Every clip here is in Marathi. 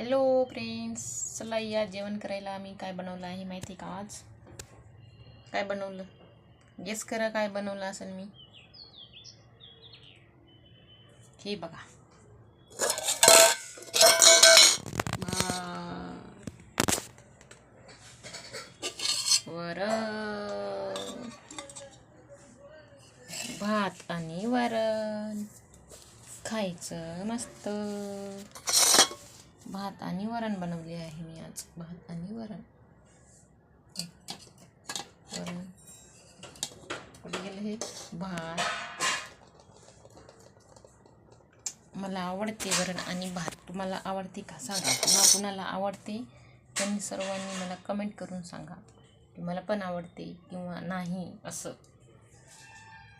हॅलो फ्रेंड्स चला या जेवण करायला आम्ही काय बनवलं आहे माहिती का आज? काय बनवलं? गेस करा काय बनवलं असेल मी. हे बघा. वरण भात आणि वरण. खायचं मस्त. भात आणि वरण बनवले आहे मी आज. भात आणि वरण. वरण. कुठे गेलं हे? भात. मला आवडते वरण आणि भात. तुम्हाला आवडते का? सांगा. पुन्हा कुणाला आवडते? त्यांनी सर्वांनी मला कमेंट करून सांगा. की मला पण आवडते किंवा नाही असं.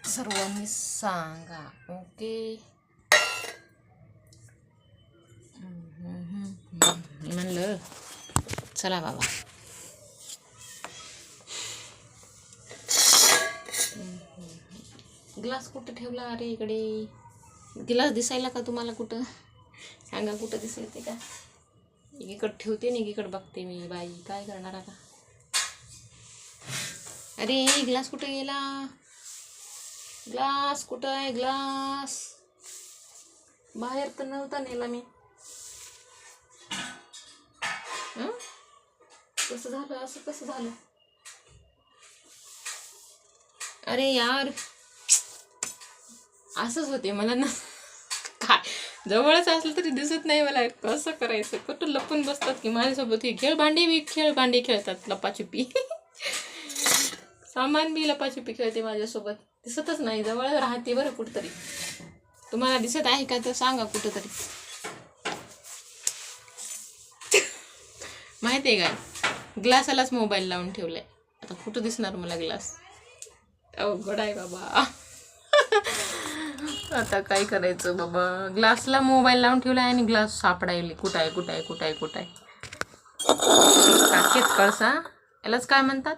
सर्वांनी सांगा. ओके मी म्हणलं चला बाबा. ग्लास कुठं ठेवला? अरे इकडे. ग्लास दिसायला का तुम्हाला कुठं? सांगा कुठं दिसेल ते का? एकीकडं ठेवते आणि एकीकडे बघते मी. बाई काय करणार आता? अरे ग्लास कुठं गेला? ग्लास कुठं आहे? ग्लास. बाहेर तर नव्हता नेला मी. कसं झालं असं कसं झालं? अरे यार. असंच होते मला ना. काय? जवळच असलं तरी दिसत नाही मला. कसं करायचं? कुठं लपून बसतात की माझ्यासोबत हे खेळ भांडे बी खेळ भांडी खेळतात लपाछुपी. सामान बी लपाछुपी खेळते माझ्यासोबत. दिसतच नाही. जवळ राहते बरं कुठंतरी. तुम्हाला दिसत आहे का तर सांगा कुठंतरी. माहिती आहे काय? ग्लासालाच मोबाईल लावून ठेवलाय. आता कुठं दिसणार मला ग्लास? अवघड आहे बाबा. आता काय करायचं बाबा? ग्लासला मोबाईल लावून ठेवलाय आणि ग्लास सापडायले. कुठं आहे कुठं आहे कुठं आहे कुठं आहे? काकेत कळसा? यालाच काय म्हणतात?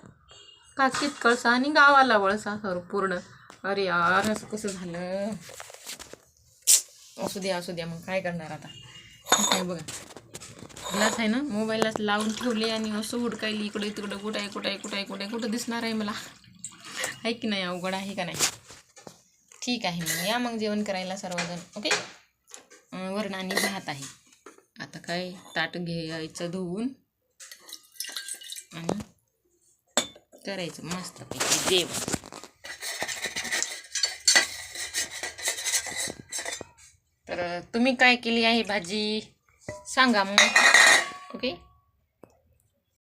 काकीत कळसा आणि गावाला वळसा सर पूर्ण. अरे यार असं कसं झालं? असू द्या असू द्या मग काय करणार आता? काय बघा. ग्लास आहे ना मोबाईललाच लावून ठेवले आणि असं हुडकायली इकडे तिकडं कुठं आहे कुठं आहे कुठं आहे कुठं आहे कुठं दिसणार आहे मला. आहे की नाही अवघड आहे का नाही? ठीक आहे मग या मग जेवण करायला सर्वजण ओके? वरण आणि भात आहे. आता काय ताट घ्यायचं धुवून आणि करायचं मस्तपैकी जेवण. तर तुम्ही काय केली आहे भाजी? सांगा मग. ओके